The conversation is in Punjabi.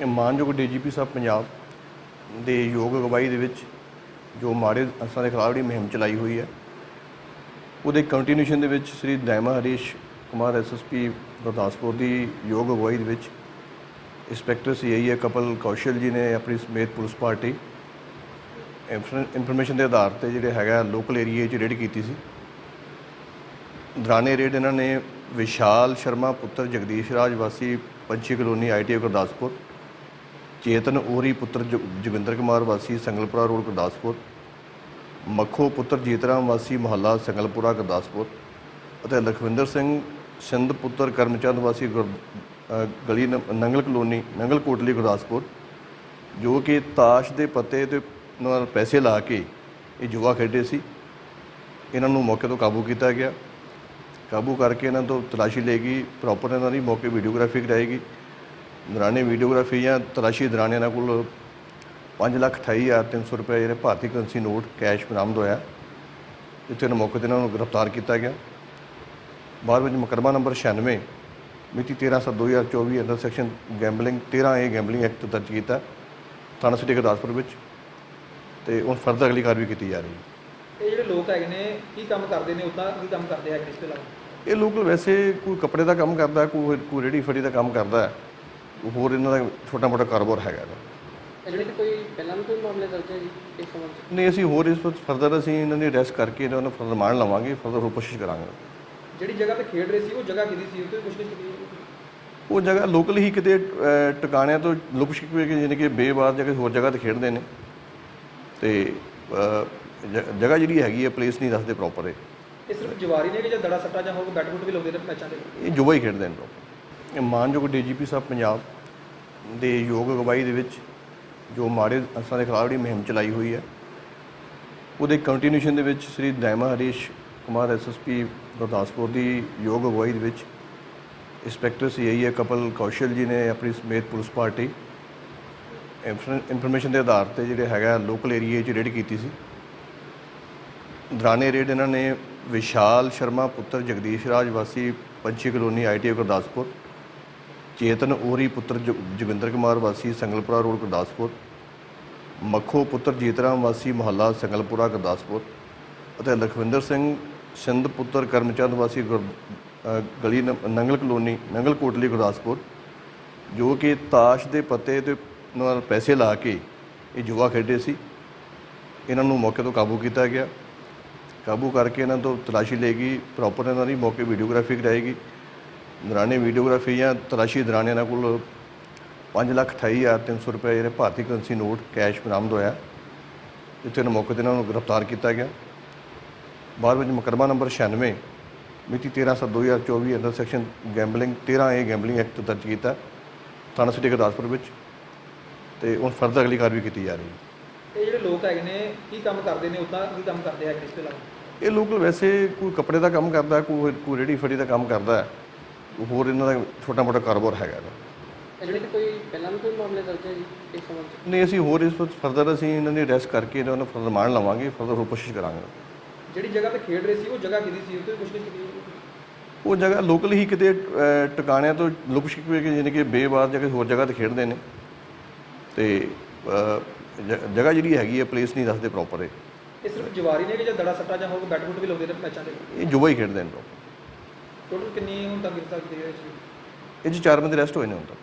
ਇਹ ਮਾਨਯੋਗ ਡੀਜੀਪੀ ਸਾਹਿਬ ਪੰਜਾਬ ਦੇ ਯੋਗ ਅਗਵਾਈ ਦੇ ਵਿੱਚ ਜੋ ਮਾੜੇ ਅਨਸਰਾਂ ਦੇ ਖਿਲਾਫ ਜਿਹੜੀ ਮੁਹਿੰਮ ਚਲਾਈ ਹੋਈ ਹੈ, ਉਹਦੇ ਕੰਟੀਨਿਊਸ਼ਨ ਦੇ ਵਿੱਚ ਸ੍ਰੀ ਦੈਮਾ ਹਰੀਸ਼ ਕੁਮਾਰ ਐਸਐਸਪੀ ਗੁਰਦਾਸਪੁਰ ਦੀ ਯੋਗ ਅਗਵਾਈ ਦੇ ਵਿੱਚ ਇੰਸਪੈਕਟਰ ਸੀਆਈਏ ਕਪਲ ਕੌਸ਼ਲ ਜੀ ਨੇ ਆਪਣੀ ਸਮੇਤ ਪੁਲਿਸ ਪਾਰਟੀ ਇਨਫੋਰਮੇਸ਼ਨ ਦੇ ਆਧਾਰ ਤੇ ਜਿਹੜੇ ਹੈਗਾ ਲੋਕਲ ਏਰੀਏ 'ਚ ਰੇਡ ਕੀਤੀ ਸੀ। ਦੌਰਾਨੇ ਰੇਡ ਇਹਨਾਂ ਨੇ ਵਿਸ਼ਾਲ ਸ਼ਰਮਾ ਪੁੱਤਰ ਜਗਦੀਸ਼ ਰਾਜ ਵਾਸੀ ਪੰਛੀ ਕਲੋਨੀ ਆਈਟੀ ਗੁਰਦਾਸਪੁਰ ਚੇਤਨ ਓਰੀ ਪੁੱਤਰ ਜ ਜੋਗਿੰਦਰ ਕੁਮਾਰ ਵਾਸੀ ਸੰਗਲਪੁਰਾ ਰੋਡ ਗੁਰਦਾਸਪੁਰ। ਮੱਖੋ ਪੁੱਤਰ ਜੀਤਰਾਮ ਵਾਸੀ ਮੁਹੱਲਾ ਸੰਗਲਪੁਰਾ ਗੁਰਦਾਸਪੁਰ। ਅਤੇ ਲਖਵਿੰਦਰ ਸਿੰਘ ਸਿੰਧ ਪੁੱਤਰ ਕਰਮਚੰਦ ਵਾਸੀ ਗੁਰ- ਅ, ਗਲੀ ਨ- ਨੰਗਲ ਕਲੋਨੀ ਨੰਗਲ ਕੋਟਲੀ ਗੁਰਦਾਸਪੁਰ। ਜੋ ਕਿ ਤਾਸ਼ ਦੇ ਪੱਤੇ ਤੇ ਨਾਲ ਪੈਸੇ ਲਾ ਕੇ ਇਹ ਜੁਆ ਖੇਡੇ ਸੀ। ਇਹਨਾਂ ਨੂੰ ਮੌਕੇ ਤੋਂ ਕਾਬੂ ਕੀਤਾ ਗਿਆ। ਕਾਬੂ ਕਰਕੇ ਇਹਨਾਂ ਤੋਂ ਤਲਾਸ਼ੀ ਲਏਗੀ। ਪ੍ਰੋਪਰ ਇਹਨਾਂ ਦੀ ਮੌਕੇ ਵੀਡੀਓਗ੍ਰਾਫੀ ਕਰਾਏਗੀ। ਦੌਰਾਨੇ ਵੀਡੀਓਗ੍ਰਾਫੀ ਜਾਂ ਤਲਾਸ਼ੀ ਦੌਰਾਨ ਇਹਨਾਂ ਕੋਲ 528300 ਰੁਪਏ ਜਿਹੜੇ ਭਾਰਤੀ ਕਰੰਸੀ ਨੋਟ ਕੈਸ਼ ਬਰਾਮਦ ਹੋਇਆ। ਜਿੱਥੇ ਇਹਨਾਂ ਮੌਕੇ ਤੇ ਇਹਨਾਂ ਨੂੰ ਗ੍ਰਿਫਤਾਰ ਕੀਤਾ ਗਿਆ। ਬਾਅਦ ਵਿੱਚ ਮੁਕੱਦਮਾ ਨੰਬਰ 96 ਮਿਤੀ 13/7/2024 under section gambling 13 A gambling act ਦਰਜ ਕੀਤਾ ਥਾਣਾ ਸਿਟੀ ਗੁਰਦਾਸਪੁਰ ਵਿੱਚ ਤੇ ਹੁਣ ਫਰਦਰ ਅਗਲੀ ਕਾਰਵਾਈ ਕੀਤੀ ਜਾ ਰਹੀ ਹੈ। ਇਹ ਜਿਹੜੇ ਲੋਕ ਹੈਗੇ ਨੇ ਕੀ ਕੰਮ ਕਰਦੇ ਨੇ? ਉਦਾਂ ਕੀ ਕੰਮ ਕਰਦੇ ਹੈਗੇ ਨੇ ਇਸ ਤੋਂ ਇਲਾਵਾ? ਇਹ ਲੋਕ ਵੈਸੇ ਕੋਈ ਕੱਪੜੇ ਦਾ ਕੰਮ ਕਰਦਾ ਕੋਈ ਕੋਈ ਰੇੜੀ ਫੜੀ ਦਾ ਕੰਮ ਕਰਦਾ। ਹੈ। ਹੋਰ ਇਹਨਾਂ ਦਾ ਛੋਟਾ ਮੋਟਾ ਕਾਰੋਬਾਰ ਹੈਗਾ ਇਹਦਾ। ਤੇ ਕੋਈ ਪਹਿਲਾਂ ਵੀ ਕੋਈ ਮਾਮਲੇ ਦਰਜ ਹੈ ਜੀ ਇਸ ਸੰਬੰਧ ਨਹੀਂ ਅਸੀਂ ਹੋਰ ਇਸ ਵਿੱਚ ਫਰਦਰ ਅਸੀਂ ਇਹਨਾਂ ਦੀ ਅਰੈਸਟ ਕਰਕੇ ਇਹਨਾਂ ਨੂੰ ਫਰਦਰ ਰਿਮਾਂਡ ਲਵਾਂਗੇ ਫਰਦਰ ਹੋਰ ਕੋਸ਼ਿਸ਼ ਕਰਾਂਗੇ। ਜਿਹੜੀ ਜਗ੍ਹਾ ਤੇ ਖੇਡ ਰਹੇ ਸੀ ਉਹ ਜਗ੍ਹਾ ਕਿਹਦੀ ਸੀ? ਉਹ ਤੇ ਕੁਝ ਨਹੀਂ ਉਹ ਜਗ੍ਹਾ ਲੋਕਲ ਹੀ ਕਿਤੇ ਟਿਕਾਣਿਆਂ ਤੋਂ ਲੁਕ ਛਿਪ ਕੇ ਯਾਨੀ ਕਿ ਬੇਬਾਰ ਜਗ੍ਹਾ ਹੋਰ ਜਗ੍ਹਾ ਤੇ ਖੇਡਦੇ ਨੇ। ਤੇ ਜ- ਜਗ੍ਹਾ ਜਿਹੜੀ ਹੈਗੀ ਹੈ ਪਲੇਸ ਨਹੀਂ ਦੱਸਦੇ ਪ੍ਰੋਪਰ ਇਹ। ਇਹ ਸਿਰਫ ਜਵਾਰੀ ਨੇ ਕਿ ਜਾਂ ਦੜਾ ਸੱਟਾ ਜਾਂ ਹੋਰ ਬੁੱਟ ਵੀ ਲਾਉਂਦੇ ਨੇ ਮੈਚਾਂ ਦੇ? ਇਹ ਜੁਆ ਹੀ ਖੇਡਦੇ ਨੇ ਲੋਕ ਇਹ ਮਾਨਯੋਗ ਡੀਜੀਪੀ ਸਾਹਿਬ ਪੰਜਾਬ ਦੇ ਯੋਗ ਅਗਵਾਈ ਦੇ ਵਿੱਚ ਜੋ ਮਾੜੇ ਅਨਸਰਾਂ ਦੇ ਖਿਲਾਫ ਜਿਹੜੀ ਮੁਹਿੰਮ ਚਲਾਈ ਹੋਈ ਹੈ, ਉਹਦੇ ਕੰਟੀਨਿਊਸ਼ਨ ਦੇ ਵਿੱਚ ਸ੍ਰੀ ਦੈਮਾ ਹਰੀਸ਼ ਕੁਮਾਰ ਐਸਐਸਪੀ ਗੁਰਦਾਸਪੁਰ ਦੀ ਯੋਗ ਅਗਵਾਈ ਦੇ ਵਿੱਚ ਇੰਸਪੈਕਟਰ ਸੀਆਈਏ ਕਪਲ ਕੌਸ਼ਲ ਜੀ ਨੇ ਆਪਣੀ ਸਮੇਤ ਪੁਲਿਸ ਪਾਰਟੀ ਇਨਫੋਰਮੇਸ਼ਨ ਦੇ ਆਧਾਰ ਤੇ ਜਿਹੜੇ ਹੈਗਾ ਲੋਕਲ ਏਰੀਏ 'ਚ ਰੇਡ ਕੀਤੀ ਸੀ। ਦੌਰਾਨੇ ਰੇਡ ਇਹਨਾਂ ਨੇ ਵਿਸ਼ਾਲ ਸ਼ਰਮਾ ਪੁੱਤਰ ਜਗਦੀਸ਼ ਰਾਜ ਵਾਸੀ ਪੰਛੀ ਕਲੋਨੀ ਆਈਟੀ ਗੁਰਦਾਸਪੁਰ ਚੇਤਨ ਓਰੀ ਪੁੱਤਰ ਜਗ- ਜੋਗਿੰਦਰ ਕੁਮਾਰ ਵਾਸੀ ਸੰਗਲਪੁਰਾ ਰੋਡ, ਗੁਰਦਾਸਪੁਰ। ਮੱਖੋ ਪੁੱਤਰ ਜੀਤਰਾਮ ਵਾਸੀ ਮੁਹੱਲਾ ਸੰਗਲਪੁਰਾ, ਗੁਰਦਾਸਪੁਰ। ਅਤੇ ਲਖਵਿੰਦਰ ਸਿੰਘ ਸਿੰਧ ਪੁੱਤਰ ਕਰਮਚੰਦ ਵਾਸੀ ਗੁਰ- ਗਲੀ ਨ- ਨੰਗਲ ਕਲੋਨੀ, ਨੰਗਲ ਕੋਟਲੀ, ਗੁਰਦਾਸਪੁਰ। ਜੋ ਕਿ ਤਾਸ਼ ਦੇ ਪੱਤੇ ਤੇ ਨਾਲ ਪੈਸੇ ਲਾ ਕੇ ਇਹ ਜੁਆ ਖੇਡੇ ਸੀ। ਇਹਨਾਂ ਨੂੰ ਮੌਕੇ ਤੋਂ ਕਾਬੂ ਕੀਤਾ ਗਿਆ। ਕਾਬੂ ਕਰਕੇ ਇਹਨਾਂ ਤੋਂ ਤਲਾਸ਼ੀ ਲਈ ਗਈ ਪ੍ਰੋਪਰ ਇਹਨਾਂ ਦੀ ਮੌਕੇ ਵੀਡੀਓਗ੍ਰਾਫੀ ਕਰਾਏਗੀ। ਦੌਰਾਨੇ ਵੀਡੀਓਗ੍ਰਾਫੀ ਜਾਂ ਤਲਾਸ਼ੀ ਦੌਰਾਨ ਇਹਨਾਂ ਕੋਲ 528300 ਰੁਪਏ ਜਿਹੜੇ ਭਾਰਤੀ ਕਰੰਸੀ ਨੋਟ ਕੈਸ਼ ਬਰਾਮਦ ਹੋਇਆ। ਜਿੱਥੇ ਇਹਨਾਂ ਮੌਕੇ ਤੇ ਇਹਨਾਂ ਨੂੰ ਗ੍ਰਿਫਤਾਰ ਕੀਤਾ ਗਿਆ। ਬਾਅਦ ਵਿੱਚ ਮੁਕੱਦਮਾ ਨੰਬਰ 96 ਮਿਤੀ 13/7/2024 under section gambling 13 A gambling act ਦਰਜ ਕੀਤਾ ਥਾਣਾ ਸਿਟੀ ਗੁਰਦਾਸਪੁਰ ਵਿੱਚ। ਤੇ ਹੁਣ ਫਰਦਰ ਅਗਲੀ ਕਾਰਵਾਈ ਕੀਤੀ ਜਾ ਰਹੀ ਹੈ। ਇਹ ਜਿਹੜੇ ਲੋਕ ਹੈਗੇ ਨੇ ਕੀ ਕੰਮ ਕਰਦੇ ਨੇ? ਉਦਾਂ ਕੀ ਕੰਮ ਕਰਦੇ ਨੇ ਇਸ ਤੋਂ ਇਲਾਵਾ? ਇਹ ਲੋਕ ਵੈਸੇ ਕੋਈ ਕੱਪੜੇ ਦਾ ਕੰਮ ਕਰਦਾ ਕੋਈ ਕੋਈ ਰੇੜੀ ਫੜੀ ਦਾ ਕੰਮ ਕਰਦਾ। ਹੈ। ਹੋਰ ਇਹਨਾਂ ਦਾ ਛੋਟਾ ਮੋਟਾ ਕਾਰੋਬਾਰ ਹੈਗਾ ਇਹਦਾ। ਤੇ ਕੋਈ ਪਹਿਲਾਂ ਵੀ ਕੋਈ ਮਾਮਲੇ ਦਰਜ ਹੈ ਜੀ ਇਸ ਸੰਬੰਧ ਨਹੀਂ ਅਸੀਂ ਹੋਰ ਇਸ ਵਿੱਚ ਫਰਦਰ ਅਸੀਂ ਇਹਨਾਂ ਦੀ ਅਰੈਸਟ ਕਰਕੇ ਇਹਨਾਂ ਨੂੰ ਫਰਦਰ ਰਿਮਾਂਡ ਲਵਾਂਗੇ ਫਰਦਰ ਹੋਰ ਕੋਸ਼ਿਸ਼ ਕਰਾਂਗੇ। ਜਿਹੜੀ ਜਗ੍ਹਾ ਤੇ ਖੇਡ ਰਹੇ ਸੀ ਉਹ ਜਗ੍ਹਾ ਕਿਹਦੀ ਸੀ? ਉਹ ਤੇ ਕੁਝ ਨਹੀਂ ਉਹ ਜਗ੍ਹਾ ਲੋਕਲ ਹੀ ਕਿਤੇ ਅਹ, ਟਿਕਾਣਿਆਂ ਤੋਂ ਲੁਕ ਛਿਪ ਕੇ ਯਾਨੀ ਕਿ ਬੇਬਾਰ ਜਗ੍ਹਾ ਹੋਰ ਜਗ੍ਹਾ ਤੇ ਖੇਡਦੇ ਨੇ। ਤੇ ਅਹ, ਜ- ਜਗ੍ਹਾ ਜਿਹੜੀ ਹੈਗੀ ਹੈ ਪਲੇਸ ਨਹੀਂ ਦੱਸਦੇ ਪ੍ਰੋਪਰ ਇਹ। ਇਹ ਸਿਰਫ ਜਵਾਰੀ ਨੇ ਕਿ ਜਾਂ ਦੜਾ ਸੱਟਾ ਜਾਂ ਹੋਰ ਬੈਟ ਬੁੱਟ ਵੀ ਲਾਉਂਦੇ ਨੇ ਮੈਚਾਂ ਦੇ ਇਹ ਜੁਆ ਹੀ ਖੇਡਦੇ ਨੇ ਲੋਕ ਟੋਟਲ ਕਿੰਨੀ ਹੁਣ ਤੱਕ ਗ੍ਰਿਫਤਾਰ ਕੀਤੇ ਗਏ ਇਹ ਜੀ ਚਾਰ ਬੰਦੇ ਅਰੈਸਟ ਹੋਏ ਨੇ ਹੁਣ ਤੱਕ